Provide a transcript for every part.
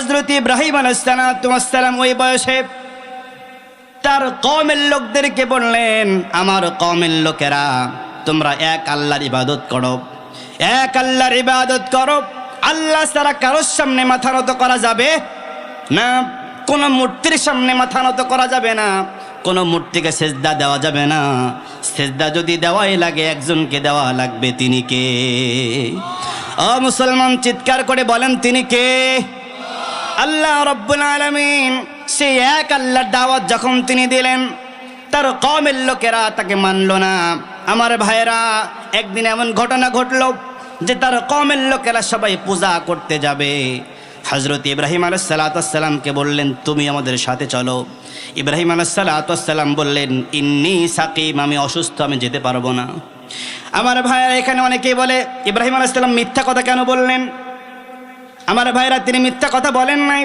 হজরত ইব্রাহিম আলাইসালাম ওই বয়সে তার কমের লোকদেরকে বললেন, আমার কমের লোকেরা, তোমরা এক আল্লাহর ইবাদত করো। এক আল্লাহর ইবাদত করো। আল্লাহ ছাড়া কারোর সামনে মাথা নত করা যাবে না। কোনো মূর্তির সামনে মাথা নত করা যাবে না। কোনো মূর্তিকে সেজদা দেওয়া যাবে না। সেজদা যদি দেওয়াই লাগে, একজনকে দেওয়া লাগবে। তিনি কে? ও মুসলমান, চিৎকার করে বলেন, তিনি কে? আল্লাহ রব্বুল আলমিন সেই এক আল্লাহর দাওয়াত যখন তিনি দিলেন, তার কমের লোকেরা তাকে মানল না। আমার ভাইয়েরা, একদিন এমন ঘটনা ঘটলো যে তার কমের লোকেরা সবাই পূজা করতে যাবে। হজরত ইব্রাহিম আলাইসালাতামকে বললেন, তুমি আমাদের সাথে চলো। ইব্রাহিম আলাইসালাতাম বললেন, ইন্নি সাকিম, আমি অসুস্থ, আমি যেতে পারব না। আমার ভাইয়েরা এখানে অনেকেই বলে, ইব্রাহিম আলাইসাল্লাম মিথ্যা কথা কেন বললেন? আমার ভাইরা, তিনি মিথ্যা কথা বলেন নাই।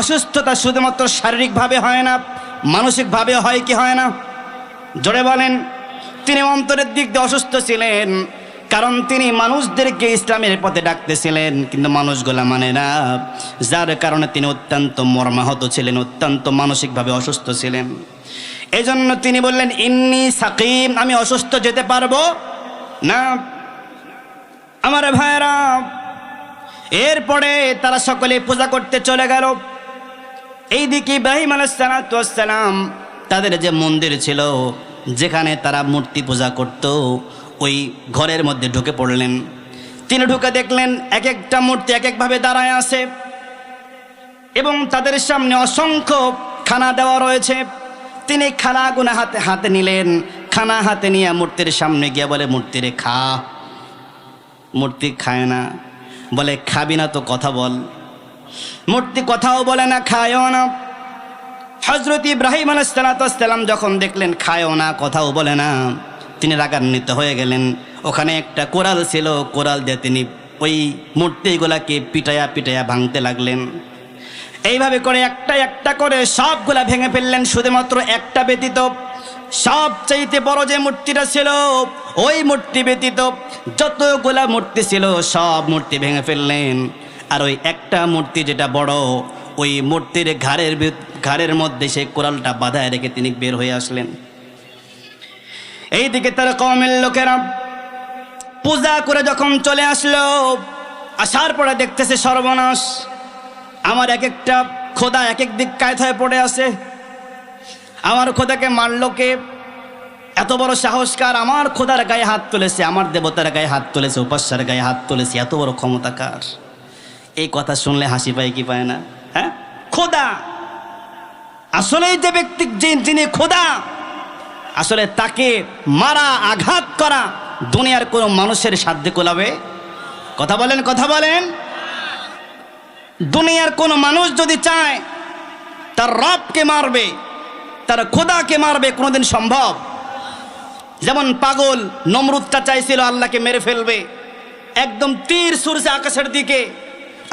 অসুস্থতা শুধুমাত্র শারীরিকভাবে হয় না মানসিকভাবে হয় কি হয় না? জোরে বলেন, তিনি অন্তরের দিক দিয়ে অসুস্থ ছিলেন, কারণ তিনি মানুষদেরকে ইসলামের পথে ডাকতেছিলেন, কিন্তু মানুষগুলা মানে না। যার কারণে তিনি অত্যন্ত মর্মাহত ছিলেন, অত্যন্ত মানসিকভাবে অসুস্থ ছিলেন। এই জন্য তিনি বললেন, ইন্নি সাকিম, আমি অসুস্থ যেতে পারব না। আমার ভাইরা এরপরে তারা সকলে পূজা করতে চলে গেল। এইদিকে ইব্রাহিম আলাইসালাম তাদের যে মন্দির ছিল, যেখানে তারা মূর্তি পূজা করত, ওই ঘরের মধ্যে ঢুকে পড়লেন। তিনি ঢুকে দেখলেন এক একটা মূর্তি এক একভাবে দাঁড়ায় আছে এবং তাদের সামনে অসংখ্য খানা দেওয়া রয়েছে। তিনি খানাগুনা হাতে হাতে নিলেন, খানা হাতে নিয়ে মূর্তির সামনে গিয়ে বলে, মূর্তিরে খা, মূর্তি খায় না। বলে, খাবি না তো কথা বল। মূর্তি কথাও বলে না, খায়ও না। হজরত ইব্রাহিম আলাইসালাম যখন দেখলেন, খায়ও না, কথাও বলে না, তিনি রাগান্বিত হয়ে গেলেন। ওখানে একটা কোরাল ছিল কোরাল দিয়ে তিনি ওই মূর্তিগুলাকে পিটায়া পিটায়া ভাঙতে লাগলেন। এইভাবে করে একটা একটা করে সবগুলা ভেঙে ফেললেন, শুধুমাত্র একটা ব্যতীত সবচাইতে বড় যে মূর্তিটা ছিল, ওই মূর্তি ব্যতীত যতগুলা মূর্তি ছিল, সব মূর্তি ভেঙে ফেললেন। আর ওই একটা মূর্তি যেটা বড়, ওই মূর্তির ঘাড়ের ঘাড়ের মধ্যে সেই কোরালটা বাধায় রেখে তিনি বের হয়ে আসলেন। এইদিকে তার কমের লোকেরা পূজা করে যখন চলে আসলো, আসার পরে দেখতেছে সর্বনাশ। আমার এক একটা খোদা এক এক দিক কায়ত হয়ে পড়ে আছে। আমার খোদাকে মারলো কে? এত বড় সাহসকার আমার খোদার গায়ে হাত তুলেছে, আমার দেবতার গায়ে হাত তুলেছে, উপাস্যার গায়ে হাত তুলেছে, এত বড় ক্ষমতাকার এই কথা শুনলে হাসি পায় কি পায় না? হ্যাঁ? খোদা! আসলেই যে ব্যক্তি যিনি খোদা, আসলে তাকে মারা, আঘাত করা দুনিয়ার কোনো মানুষের সাধ্যে কোলাবে? কথা বলেন কথা বলেন। দুনিয়ার কোনো মানুষ যদি চায়, তার রবকে মারবে। তার খোদাকে মারবে, কোনোদিন সম্ভব। যেমন পাগল নমরুদটা চাইছিল আল্লাহকে মেরে ফেলবে, একদম তীর সুরছে আকাশের দিকে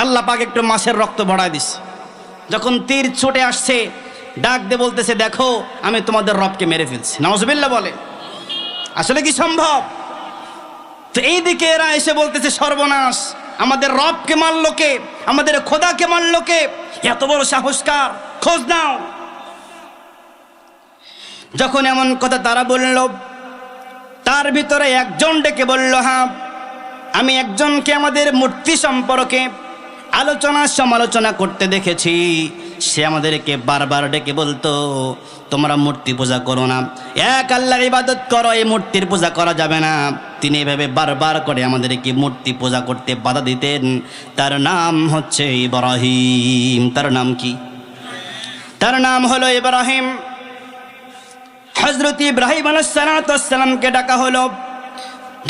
আল্লাহ পাক একটু মাছের রক্ত বড়ায় দিস যখন তীর ছুটে আসছে, ডাক দিয়ে বলতেছে, দেখো, আমি তোমাদের রবকে মেরে ফেলছি। নজবিল্লা বলে। আসলে কি সম্ভব? তো এই দিকে এরা এসে বলতেছে, সর্বনাশ, আমাদের রবকে মারলো কে? আমাদের খোদাকে মারলো কে? এত বড় সাহসকার, খোঁজ নাও। যখন এমন কথা তারা বলল, তার ভিতরে একজন ডেকে বলল হ্যাঁ আমি একজনকে আমাদের মূর্তি সম্পর্কে আলোচনা সমালোচনা করতে দেখেছি। সে আমাদেরকে বারবার ডেকে বলতো, তোমরা মূর্তি পূজা করো না। এক আল্লাহর ইবাদত করো, এই মূর্তির পূজা করা যাবে না। তিনি এভাবে বারবার করে আমাদেরকে মূর্তি পূজা করতে বাধা দিতেন। তার নাম হচ্ছে ইব্রাহিম। তার নাম কি? তার নাম হলো ইব্রাহিম। হজরত ইব্রাহিম আলাইসালামকে ডাকা হলো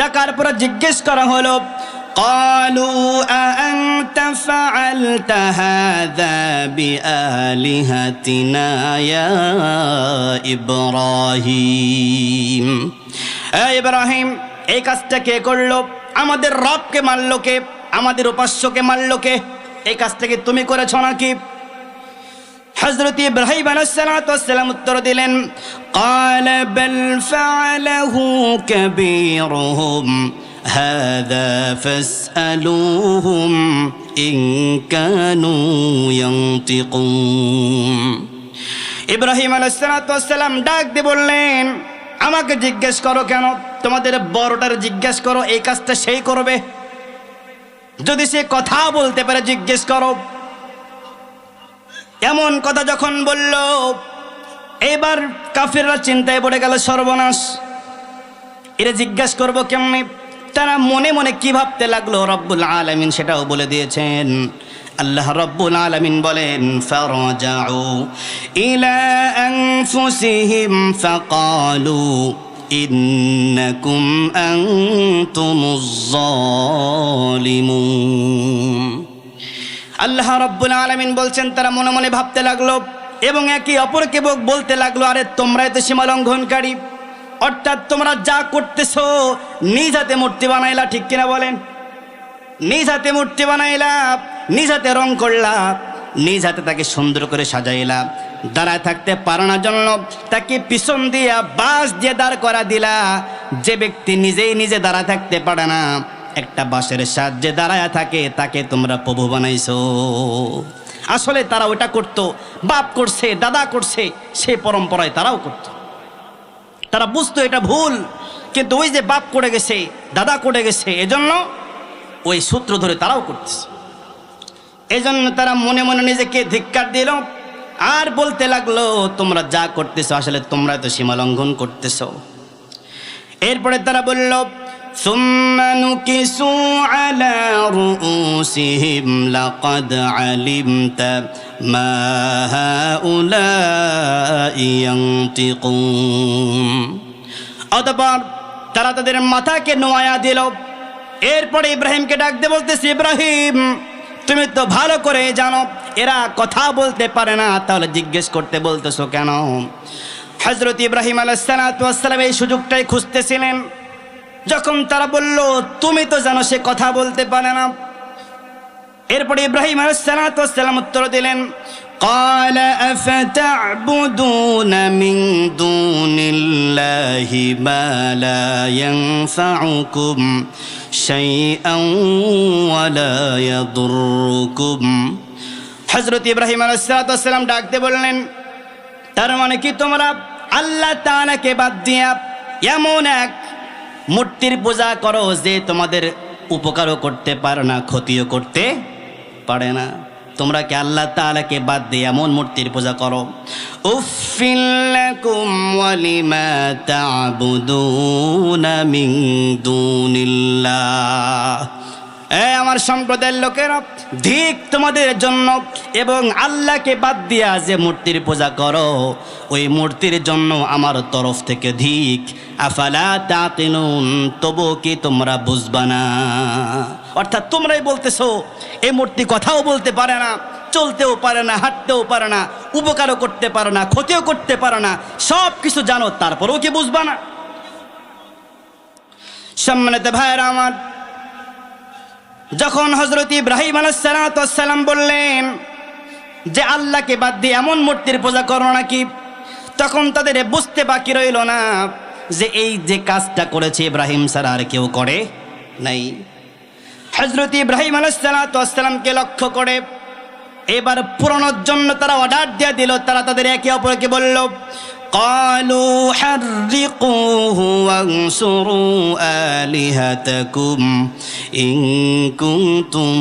ডাকার পর জিজ্ঞেস করা হলো قالوا أأنت فعلت هذا بآلهتنا يا إبراهيم এই ইব্রাহিম এই কাজটা কে করলো আমাদের রবকে মারলো কে আমাদের উপাস্যকে মারলো কে এই কাজটা কি তুমি করেছো নাকি হজরত ইব্রাহিম আলাইসালাম উত্তর দিলেন قال بل فعله كبيرهم هذا فاسألوهم إن كانوا ينطقون ইব্রাহিম আলাইসালাম ডাক দিয়ে বললেন আমাকে জিজ্ঞেস করো কেন তোমাদের বড়টার জিজ্ঞেস করো এই কাজটা সেই করবে যদি সে কথা বলতে পারে জিজ্ঞেস করো এমন কথা যখন বলল এবার কাফিররা চিন্তায় পড়ে গেল সর্বনাশ। এরা জিজ্ঞাসা করব কেমনি? তারা মনে মনে কি ভাবতে লাগল? রব্বুল আলামিন সেটাও বলে দিয়েছেন। আল্লাহ রব্বুল আলামিন বলেন, ফারাজাউ ইলা আনফুসিহিম ফাকালু আল্লাহ রব্বুল আলামিন বলছেন, তারা মনে মনে ভাবতে লাগল এবং একে অপরকে বলতে লাগল, আরে তোমরাই তো সীমা লঙ্ঘনকারী। অর্থাৎ তোমরা যা করতেছো, নিজ হাতে মূর্তি বানাইলা, ঠিক কিনা বলেন? নিজ হাতে মূর্তি বানাইলা, নিজ হাতে রং করলা, নিজ হাতে তাকে সুন্দর করে সাজাইলা। দাঁড়ায় থাকতে পারো না জন্য তাকে পিছন দিয়া বাস দিয়ে দাঁড় করা দিলা। যে ব্যক্তি নিজেই নিজে দাঁড়া থাকতে পারে না একটা বাঁশের সাহায্যে দাঁড়ায় থাকে, তাকে তোমরা প্রভু বানাইছো। আসলে তারা ওটা করতো, বাপ করছে, দাদা করছে, সে পরম্পরায় তারাও করতো। তারা বুঝতো এটা ভুল, কিন্তু ওই যে বাপ করে গেছে, দাদা করে গেছে, এজন্য ওই সূত্র ধরে তারাও করতেছে। এজন্য তারা মনে মনে নিজেকে ধিক্কার দিল, আর বলতে লাগল, তোমরা যা করতেছো, আসলে তোমরা তো সীমা লঙ্ঘন করতেছো। এরপরে তারা বলল ثم نكسوا على رؤوسهم لقد علمت ما هؤلاء ينطقون অতপর তারা তাদের মাথাকে নোয়া দিল এরপরে ইব্রাহিমকে ডাকতে বলতেছে ইব্রাহিম তুমি তো ভালো করে জানো এরা কথা বলতে পারে না তাহলে জিজ্ঞেস করতে বলতেছো কেন হজরত ইব্রাহিম আলাইসালাম এই সুযোগটাই খুঁজতেছিলেন যখন তারা বলল তুমি তো জানো সে কথা বলতে পারে না এরপরে ইব্রাহিম আলাইসালাম উত্তর দিলেন قال أفتعبدون من دون الله ما لا ينفعكم شيئا ولا يضركم হজরত ইব্রাহিম আলাইসালাম ডাকতে বললেন তার মানে কি তোমরা আল্লাহ তাআলাকে বাদ দিয়া এমন এক মূর্তির পূজা করো যে তোমাদের উপকারও করতে পারে না, ক্ষতিও করতে পারে না। তোমরা কি আল্লাহ তাআলাকে বাদ দিয়ে এমন মূর্তির পূজা করো? উফিল্লাকুম ওয়ালিমা দুনিল্লাহ। আমার সম্প্রদায়ের লোকেরা ধিক তোমাদের জন্য এবং আল্লাহকে বাদ দিয়া যে মূর্তির পূজা করো, ওই মূর্তির জন্য আমার তরফ থেকে ধিক আফালা তাকিনুন তবু কি তোমরা বুঝবা না? অর্থাৎ তোমরাই বলতেছো এই মূর্তি কথাও বলতে পারে না, চলতেও পারে না, হাঁটতেও পারে না, উপকারও করতে পারে না, ক্ষতিও করতে পারে না সব কিছু জানো, তারপরেও কি বুঝবা না? সম্মানিত ভাইয়েরা আমার যখন হজরত ইব্রাহিম আলাইসালাম বললেন যে আল্লাহকে বাদ দিয়ে এমন মূর্তির পূজা করো নাকি, তখন তাদের বুঝতে বাকি রইল না যে এই যে কাজটা করেছে ইব্রাহিম ছাড়া আর কেউ করে নাই। হজরত ইব্রাহিম আলাইসালামকে লক্ষ্য করে এবার পুরনোর জন্য তারা অর্ডার দিয়ে দিল, তারা তাদের একে অপরকে বলল قالوا حرقوه وانصروا آلهتكم إن كنتم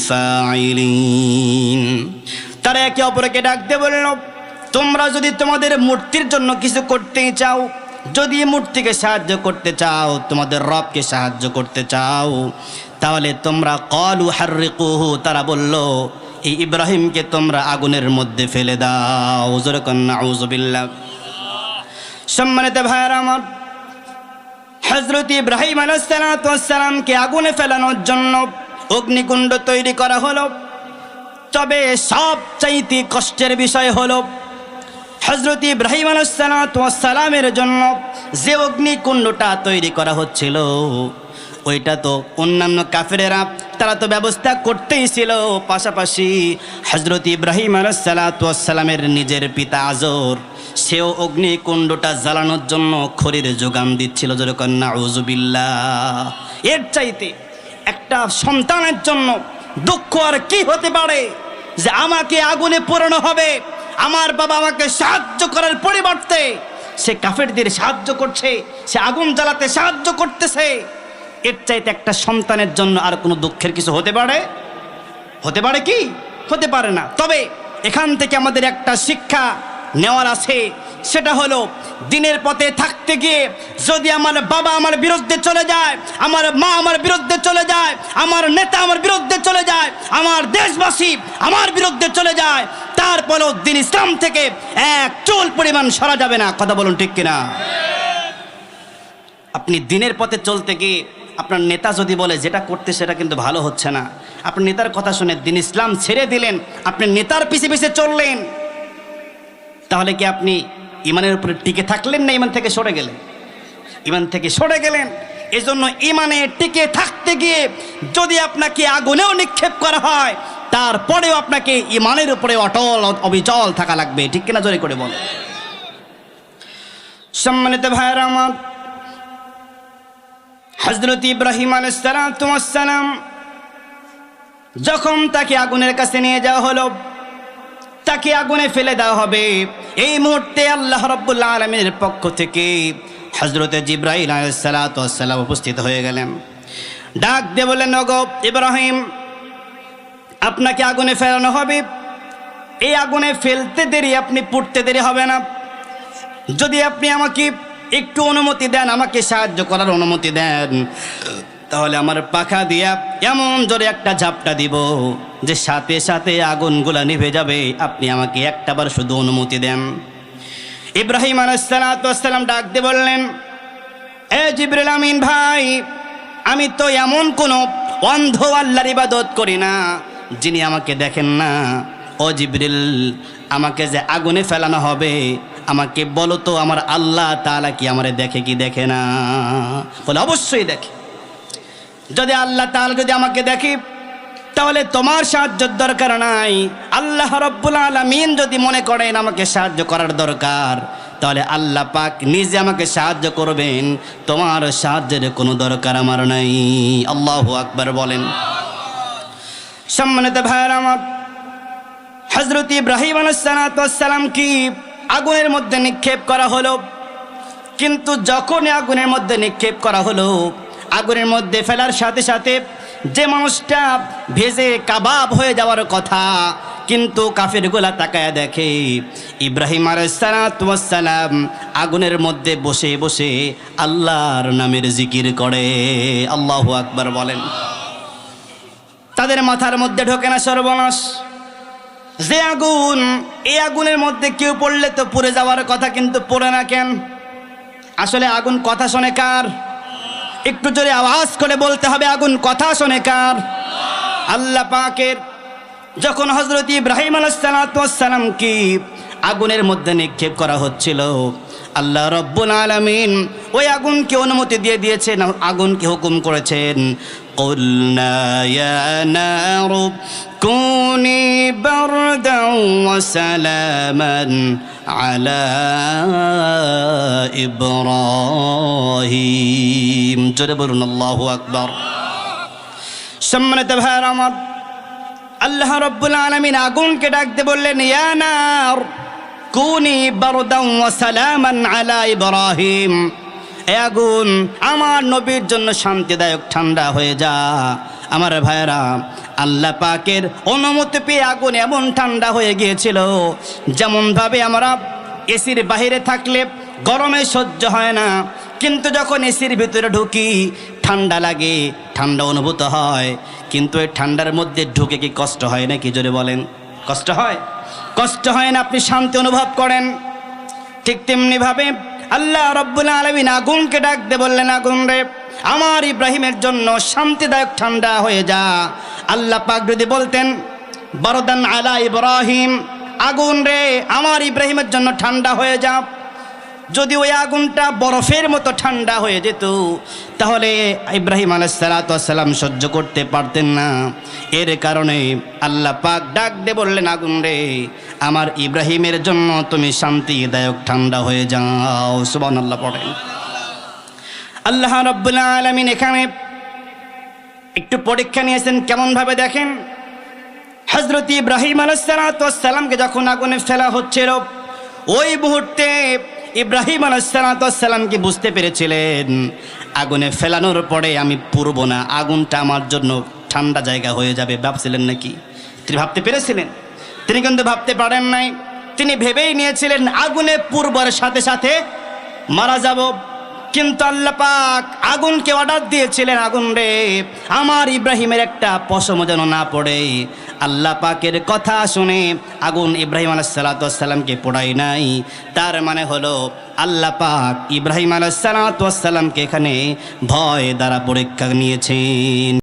فاعلين তারা একে অপরকে ডাকতে বলল তোমরা যদি তোমাদের মূর্তির জন্য কিছু করতে চাও যদি মূর্তিকে সাহায্য করতে চাও তোমাদের রবকে সাহায্য করতে চাও তাহলে তোমরা কলু হার্রিকুহু তারা বলল এই ইব্রাহিমকে তোমরা আগুনের মধ্যে ফেলে দাও জোরে কন্যা আউজবিল্লা সম্মানিত ভাইয়ের আমার হজরত ইব্রাহিম আলাইসালামকে আগুনে ফেলানোর জন্য অগ্নিকুণ্ড তৈরি করা হলো। তবে সব চাইতে কষ্টের বিষয় হলো হজরত ইব্রাহিম আলাইসালামের জন্য যে অগ্নিকুণ্ডটা তৈরি করা হচ্ছিল ওইটা তো অন্যান্য কাফেরেরা, তারা তো ব্যবস্থা করতেই ছিল। পাশাপাশি হজরত ইব্রাহিম আলাইসালামের নিজের পিতা আজর, সেও অগ্নিকুণ্ডটা জ্বালানোর জন্য খড়ির যোগান দিচ্ছিল যেরকম নাউজুবিল্লা এর চাইতে একটা সন্তানের জন্য দুঃখ আর কি হতে পারে? যে আমাকে আগুনে পোড়ানো হবে, আমার বাবা আমাকে সাহায্য করার পরিবর্তে সে কাফেরদের সাহায্য করছে, সে আগুন জ্বালাতে সাহায্য করতেছে। এর চাইতে একটা সন্তানের জন্য আর কোনো দুঃখের কিছু হতে পারে? হতে পারে কি? হতে পারে না। তবে এখান থেকে আমাদের একটা শিক্ষা নেওয়ার আছে। সেটা হলো, দিনের পথে থাকতে গিয়ে যদি আমার বাবা আমার বিরুদ্ধে চলে যায়, আমার মা আমার বিরুদ্ধে চলে যায়, আমার নেতা আমার বিরুদ্ধে চলে যায়, আমার দেশবাসী আমার বিরুদ্ধে চলে যায়, তারপরেও দিন ইসলাম থেকে এক চুল পরিমাণ সরা যাবে না। কথা বলুন ঠিক কিনা? আপনি দিনের পথে চলতে গিয়ে আপনার নেতা যদি বলে যেটা করতে সেটা কিন্তু ভালো হচ্ছে না। আপনি নেতার কথা শুনে দিন ইসলাম ছেড়ে দিলেন, আপনি নেতার পিছে পিছে চললেন। তাহলে কি আপনি ইমানের উপরে টিকে থাকলেন না ইমান থেকে সরে গেলেন? ইমান থেকে সরে গেলেন, এজন্য ইমানে টিকে থাকতে গিয়ে যদি আপনাকে আগুনেও নিক্ষেপ করা হয়, তারপরেও আপনাকে ইমানের উপরে অটল অবিচল থাকা লাগবে। ঠিক কিনা জোরে করে বল। সম্মানিত ভাইয়ের আমার হজরত ইব্রাহিম আলাইসালাম যখন তাকে আগুনের কাছে নিয়ে যাওয়া হলো, তাকে আগুনে ফেলে দেওয়া হবে। এই মুহূর্তে আল্লাহ রব্বুল্লাহ আলমের পক্ষ থেকে হজরত জিব্রাহিম আলাইসালাম উপস্থিত হয়ে গেলেন। ডাক দিয়ে বললেন নগ ইব্রাহিম, আপনাকে আগুনে ফেলানো হবে। এই আগুনে ফেলতে দেরি, আপনি পুড়তে দেরি হবে না। যদি আপনি আমাকে একটু অনুমতি দেন, আমাকে সাহায্য করার অনুমতি দেন। তাহলে আমার পাখা দিয়া এমন জোরে একটা ঝাপটা দিব যে সাথে সাথে আগুনগুলা নিভে যাবে। আপনি আমাকে একটাবার শুধু অনুমতি দেন। ইব্রাহিম আলাইসালাম ডাক দিয়ে বললেন, এ জিবরুল আমিন ভাই, আমি তো এমন কোনো অন্ধ আল্লাহর ইবাদত করি না, যিনি আমাকে দেখেন না। ও জিবরিল, আমাকে যে আগুনে ফেলানো হবে আমাকে বলো তো, আমার আল্লাহ তাআলা কি আমারে দেখে কি দেখে না? বলে, অবশ্যই দেখে। যদি আল্লাহ তাআলা যদি আমাকে দেখে, তাহলে তোমার সাহায্যের দরকার নাই। আল্লাহ রব্বুল আলমিন যদি মনে করেন আমাকে সাহায্য করার দরকার, তাহলে আল্লাহ পাক নিজে আমাকে সাহায্য করবেন। তোমার সাহায্যের কোনো দরকার আমার নাই। আল্লাহ আকবার বলেন। সম্মানিত ভাইয়ের আমার হজরত ইব্রাহিম আলাইসালাম কি আগুনের মধ্যে নিক্ষেপ করা হলো। কিন্তু যখনই আগুনের মধ্যে নিক্ষেপ করা হলো, আগুনের মধ্যে ফেলার সাথে সাথে যে মানুষটা ভেজে কাবাব হয়ে যাওয়ার কথা, কিন্তু কাফের গোলা তাকায় দেখে, ইব্রাহিম আলাইসালাম আগুনের মধ্যে বসে বসে আল্লাহর নামের জিকির করে। আল্লাহ আকবার বলেন। তাদের মাথার মধ্যে ঢোকে না সর্বনাশ। যে আগুন, এই আগুনের মধ্যে কেউ পড়লে তো পুড়ে যাওয়ার কথা কিন্তু পড়ে না কেন? আসলে আগুন কথা শোনে কার? একটু জোরে আওয়াজ করে বলতে হবে, আগুন কথা শোনে কার? আল্লাহ পাকের যখন হজরত ইব্রাহিম আলাইসালাম কি আগুনের মধ্যে নিক্ষেপ করা হচ্ছিল, আল্লাহ রব্বুল আলমিন ওই আগুনকে অনুমতি দিয়ে দিয়েছেন, আগুনকে হুকুম করেছেন। قلنا يا نار كوني بردا وسلاما على إبراهيم জোরে বলুন আল্লাহু আকবার সম্মানিত ভাইয়ের আমার আল্লাহ রব্বুল আলমিন আগুনকে ডাকতে বললেন ইয়া নার কুনি বারদাম ওয়া সালামান আলা ইব্রাহিম এ আগুন আমার নবীর জন্য শান্তিদায়ক ঠান্ডা হয়ে যা। আমার ভাইয়েরা, আল্লাহ পাকের অনুমতি পেয়ে আগুন এমন ঠান্ডা হয়ে গিয়েছিল, যেমনভাবে আমরা এসির বাহিরে থাকলে গরমে সহ্য হয় না, কিন্তু যখন এসির ভিতরে ঢুকি, ঠান্ডা লাগে, ঠান্ডা অনুভূত হয়। কিন্তু এই ঠান্ডার মধ্যে ঢুকে কি কষ্ট হয় না কি জোরে বলেন? কষ্ট হয়? কষ্ট হয় না, আপনি শান্তি অনুভব করেন। ঠিক তেমনি ভাবে আল্লাহ রব্বুল আলমিন আগুনকে ডাকতে বললেন, আগুন রে, আমার ইব্রাহিমের জন্য শান্তিদায়ক ঠান্ডা হয়ে যা। আল্লাহ পাক যদি বলতেন, বরদান আলা ইব্রাহিম, আগুন রে, আমার ইব্রাহিমের জন্য ঠান্ডা হয়ে যা। যদি ওই আগুনটা বরফের মতো ঠান্ডা হয়ে যেত, তাহলে ইব্রাহিম আলাইসালাম সহ্য করতে পারতেন না। এর কারণে আল্লাহ পাক ডাক দে বললেন, আগুন রে আমার ইব্রাহিমের জন্য তুমি শান্তিদায়ক ঠান্ডা হয়ে যাও। সুবান আল্লাহ পড়েন। আল্লাহ রব্বুল্লা আলমিন এখানে একটু পরীক্ষা নিয়েছেন, কেমনভাবে দেখেন? হজরত ইব্রাহিম আলাইসালামকে যখন আগুনে ফেলা হচ্ছিল, ওই মুহূর্তে ইব্রাহিম আলাইসালামকে বুঝতে পেরেছিলেন, আগুনে ফেলানোর পরে আমি পুরব না, আগুনটা আমার জন্য ঠান্ডা জায়গা হয়ে যাবে, ভাবছিলেন নাকি? তিনি ভাবতে পেরেছিলেন? তিনি কিন্তু ভাবতে পারেন নাই। তিনি ভেবেই নিয়েছিলেন, আগুনে পূর্বর সাথে সাথে মারা যাব। কিন্তু আল্লাহ পাক আগুনকে অর্ডার দিয়েছিলেন, আগুন রে, আমার ইব্রাহিমের একটা পশম যেন না পড়ে। আল্লাহ পাকের কথা শুনে আগুন ইব্রাহিম আলাইসালাতামকে পড়াই নাই। তার মানে হলো, আল্লাহ পাক ইব্রাহিম আলাইসালাতামকে এখানে ভয় দ্বারা পরীক্ষা নিয়েছেন।